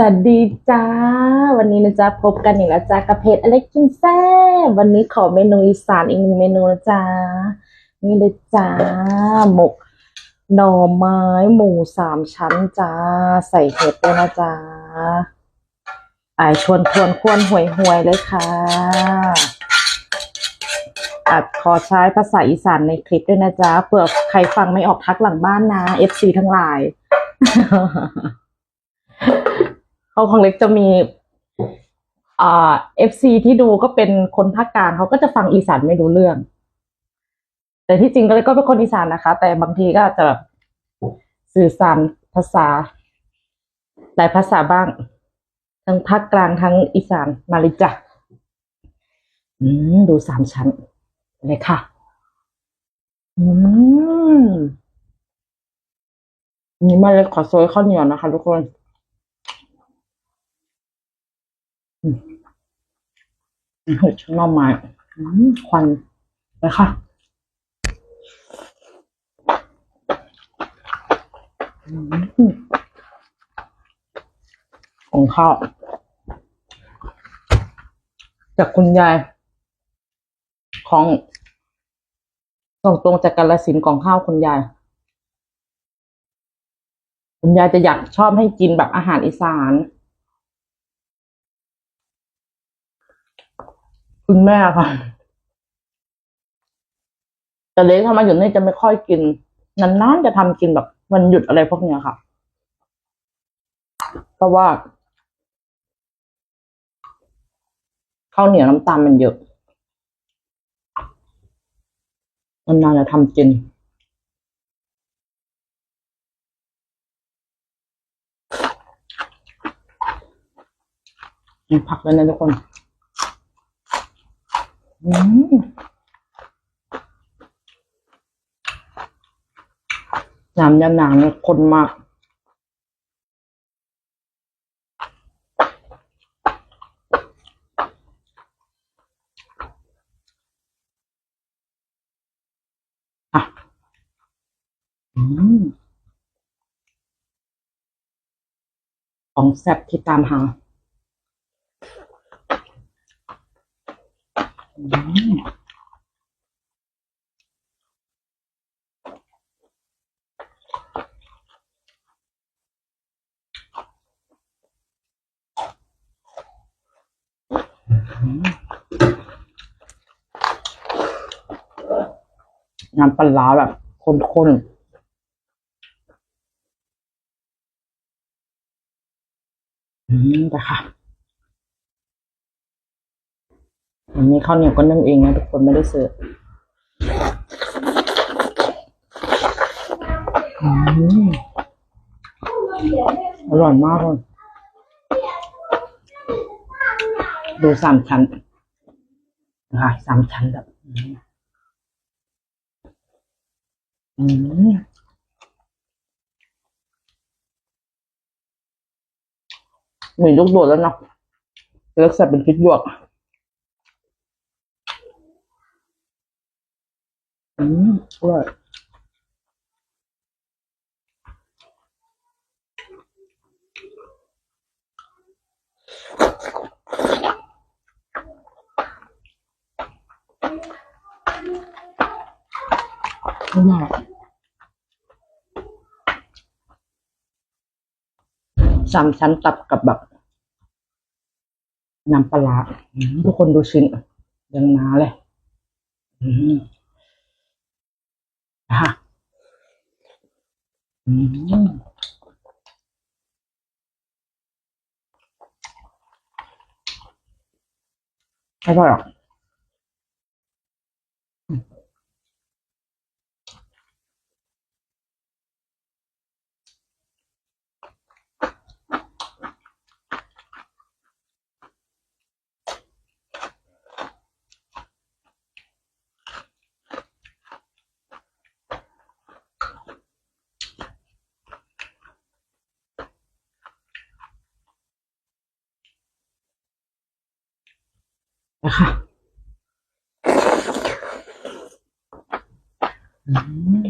วัสดีจ้า วันนี้นะจ๊ะพบกันอีกแล้วจ้ากับเพจอเล็กกินแซ่บวันนี้ขอเมนูอีสานอีกหนึ่งเมนูนะจ๊ะนี่เลยจ้าหมกหน่อไม้หมูสามชั้นจ้า ใส่เห็ดด้วยนะจ๊ะไอายชวนทวนควรห่วยห่วยเลยค่ะอัดขอใช้ภาษาอีสานในคลิปด้วยนะจ๊ะเผื่อใครฟังไม่ออกทักหลังบ้านนะ FC ทั้งหลาย เขาของเล็กจะมีอ่าเอฟซีที่ดูก็เป็นคนภาคกลางเขาก็จะฟังอีสานไม่รู้เรื่อง แต่ที่จริงก็เลยก็เป็นคนอีสานนะคะ แต่บางทีก็จะแบบสื่อสารภาษา หลายภาษาบ้าง ทั้งภาคกลางทั้งอีสานมาเลยจ้ะอืมดูสามชั้นเลยค่ะ อืมนี่มาเลยขอโซยข้าวเหนียวนะคะทุกคน เห็ดหน่อไม้ควันไปค่ะอของข้าวจากคุณยาย ของส่งตรงจากกาลสินของข้าวคุณยาย คุณยายจะอยากชอบให้กินแบบอาหารอีสาน คุณแม่ค่ะแต่เล็กทำไมาอยู่นี่จะไม่ค่อยกินนานๆจะทำกินแบบวันหยุดอะไรพวกเนี้ยค่ะ เพราะว่าข้าวเหนียวน้ำตาลมันเยอะนานๆจะทำกินมีผักแล้วนะทุกคน อืมน้ำยำนางเนี่ยข้นมากอะอืมของแซ่บที่ตามหา อืม น้ำปลาแบบข้นๆอืมไปค่ะ วันนี้ข้าวเหนียวก็นึ่งเองนะทุกคนไม่ได้ซื้ออืมอร่อยมากเลยดูสามชั้นนะคะสามชั้นแบบอืมอืมมีลูกโดดแล้วเนาะเลือกใส่เป็นพริกหยวก อืมอร่อยอร่อยสามชั้นตับกับแบบน้ำปลาร้าอืมทุกคนดูชิ้นยังหนาเลย อืม อะอืมอ นะคะอืม